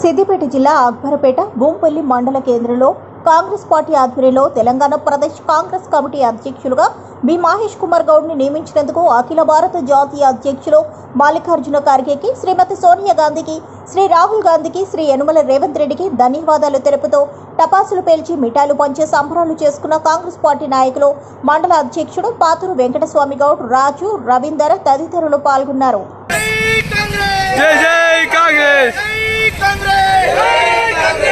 సిద్దిపేట జిల్లా అక్బర్పేట భూంపల్లి మండల కేంద్రంలో కాంగ్రెస్ పార్టీ ఆధ్వర్యంలో తెలంగాణ ప్రదేశ్ కాంగ్రెస్ కమిటీ అధ్యక్షులుగా బి. మహేష్ కుమార్ గౌడ్ని నియమించినందుకు అఖిల భారత జాతీయ అధ్యక్షులు మల్లికార్జున ఖార్గేకి శ్రీమతి సోనియా గాంధీకి శ్రీ రాహుల్ గాంధీకి శ్రీ యనుమల రేవంత్ రెడ్డికి ధన్యవాదాలు తెలుపుతూ టపాసులు పేల్చి మిఠాయిలు పంచే సంబరాలు చేసుకున్న కాంగ్రెస్ పార్టీ నాయకులు మండల అధ్యక్షుడు పాతూరు వెంకటస్వామి గౌడ్ రాజు రవీందర్ తదితరులు పాల్గొన్నారు. జై జై కాంగ్రెస్! ¡Sangre! ¡Sangre!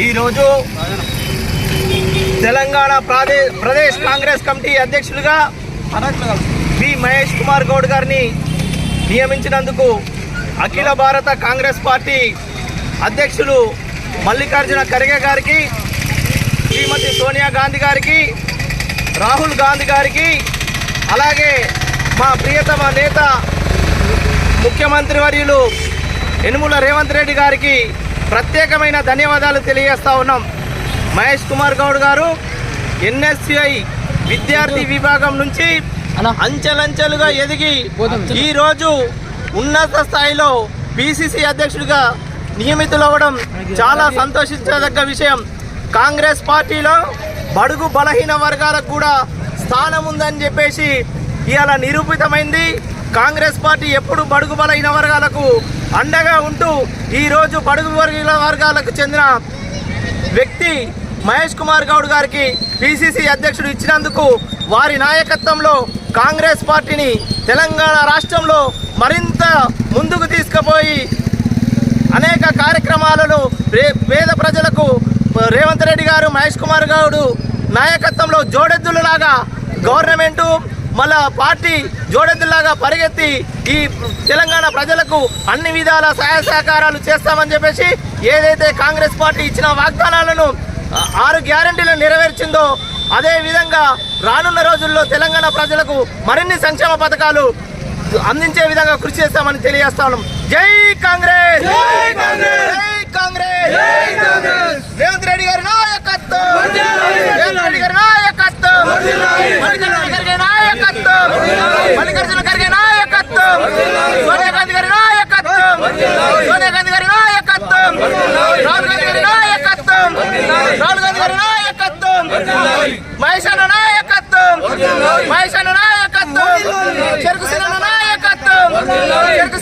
ఈరోజు తెలంగాణ ప్రాదే ప్రదేశ్ కాంగ్రెస్ కమిటీ అధ్యక్షులుగా బి మహేష్ కుమార్ గౌడ్ గారిని నియమించినందుకు అఖిల భారత కాంగ్రెస్ పార్టీ అధ్యక్షులు మల్లికార్జున ఖర్గే గారికి శ్రీమతి సోనియా గాంధీ గారికి రాహుల్ గాంధీ గారికి అలాగే మా ప్రియతమ నేత ముఖ్యమంత్రి వర్యులు యనుమల రేవంత్ రెడ్డి గారికి ప్రత్యేకమైన ధన్యవాదాలు తెలియజేస్తా ఉన్నాం. మహేష్ కుమార్ గౌడ్ గారు ఎన్ఎస్సిఐ విద్యార్థి విభాగం నుంచి అంచెలంచెలుగా ఎదిగి ఈ రోజు ఉన్నత స్థాయిలో పిసిసి అధ్యక్షుడిగా నియమితులవ్వడం చాలా సంతోషించదగ్గ విషయం. కాంగ్రెస్ పార్టీలో బడుగు బలహీన వర్గాలకు కూడా స్థానం ఉందని చెప్పేసి ఇవాళ నిరూపితమైంది. కాంగ్రెస్ పార్టీ ఎప్పుడు బడుగు బలైన వర్గాలకు అండగా ఉంటూ ఈరోజు బడుగు వర్గ వర్గాలకు చెందిన వ్యక్తి మహేష్ కుమార్ గౌడ్ గారికి పిసిసి అధ్యక్షుడు ఇచ్చినందుకు వారి నాయకత్వంలో కాంగ్రెస్ పార్టీని తెలంగాణ రాష్ట్రంలో మరింత ముందుకు తీసుకుపోయి అనేక కార్యక్రమాలను పేద ప్రజలకు రేవంత్ రెడ్డి గారు మహేష్ కుమార్ గౌడ్ నాయకత్వంలో జోడెద్దులలాగా గవర్నమెంటు మళ్ళా పార్టీ జోడెద్దులాగా పరిగెత్తి ఈ తెలంగాణ ప్రజలకు అన్ని విధాల సహాయ సహకారాలు చేస్తామని చెప్పేసి ఏదైతే కాంగ్రెస్ పార్టీ ఇచ్చిన వాగ్దానాలను ఆరు గ్యారంటీలను నెరవేర్చిందో అదే విధంగా రానున్న రోజుల్లో తెలంగాణ ప్రజలకు మరిన్ని సంక్షేమ పథకాలు అందించే విధంగా కృషి చేస్తామని తెలియజేస్తాను జై కాంగ్రెస్! జై మల్లికార్జున ఖర్గే నాయకత్వం. సోనియా గాంధీ గారి నాయకత్వం. సోనియా గాంధీ గారి నాయకత్వం. రాహుల్ గాంధీ గారి నాయకత్వం. రాహుల్ గాంధీ గారి నాయకత్వం. మహేష్ నాయకత్వం. మహేష్ నాయకత్వం. చెరుకు నాయకత్వం. చెరుకు